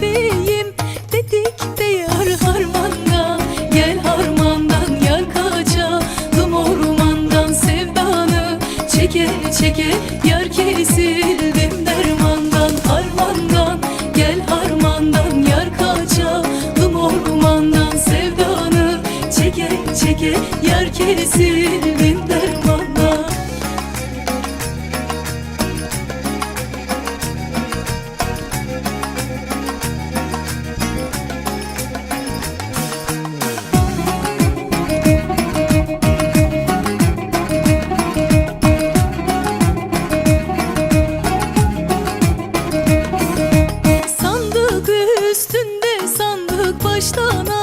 bebeğim. Dedik deyar harmanda Gel harmandan yar kaçalım ormandan Sevdanı çeke çeke yar kesildim dermandan Harmandan. Gel harmandan yar kaçalım ormandan Sevdanı çeke çeke yar kesildim dermandan con